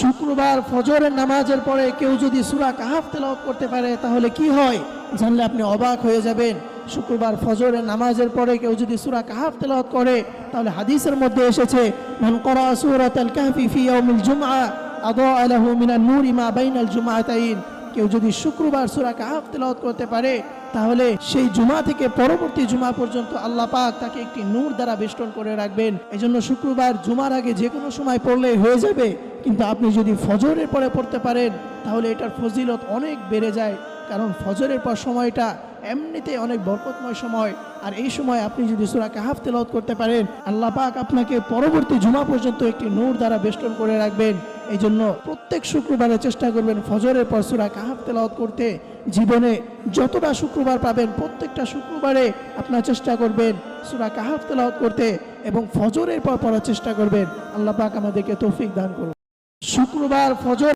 শুক্রবার ফজরের নামাজের পরে কেউ যদি সুরা কাহাফ তেলাওয়াত করতে পারে, তাহলে কি হয়? জানলে আপনি অবাক হয়ে যাবেন। শুক্রবার ফজরের নামাজের পরে কেউ যদি সুরা কাহাফ তেলাওয়াত করে, তাহলে হাদিসের মধ্যে এসেছে কেউ যদি শুক্রবার সুরা কাহাফ তেলাওয়াত করতে পারে, তাহলে সেই জুমা থেকে পরবর্তী জুমা পর্যন্ত আল্লাহ পাক তাকে একটি নূর দ্বারা বেষ্টন করে রাখবেন। এজন্য শুক্রবার জুমার আগে যে কোনো সময় পড়লে হয়ে যাবে। কিন্তু আপনি যদি ফজরের পরে পড়তে পারেন, তাহলে এটার ফজিলত অনেক বেড়ে যায়। কারণ ফজরের পর সময়টা এমনিতে অনেক বরকতময় সময়। আর এই সময় আপনি যদি সুরা কাহাফ তেলাওয়াত করতে পারেন, আল্লাহ পাক আপনাকে পরবর্তী জুমা পর্যন্ত একটি নূর দ্বারা বেষ্টন করে রাখবেন। এই জন্য প্রত্যেক শুক্রবারে চেষ্টা করবেন ফজরের পর সুরা কাহাফ তেলাওয়াত করতে। জীবনে যতটা শুক্রবার পাবেন, প্রত্যেকটা শুক্রবারে আপনার চেষ্টা করবেন সুরা কাহাফ তেলাওয়াত করতে এবং ফজরের পর পড়ার চেষ্টা করবেন। আল্লাহ পাক আমাদেরকে তৌফিক দান করুন। শুক্রবার ফজর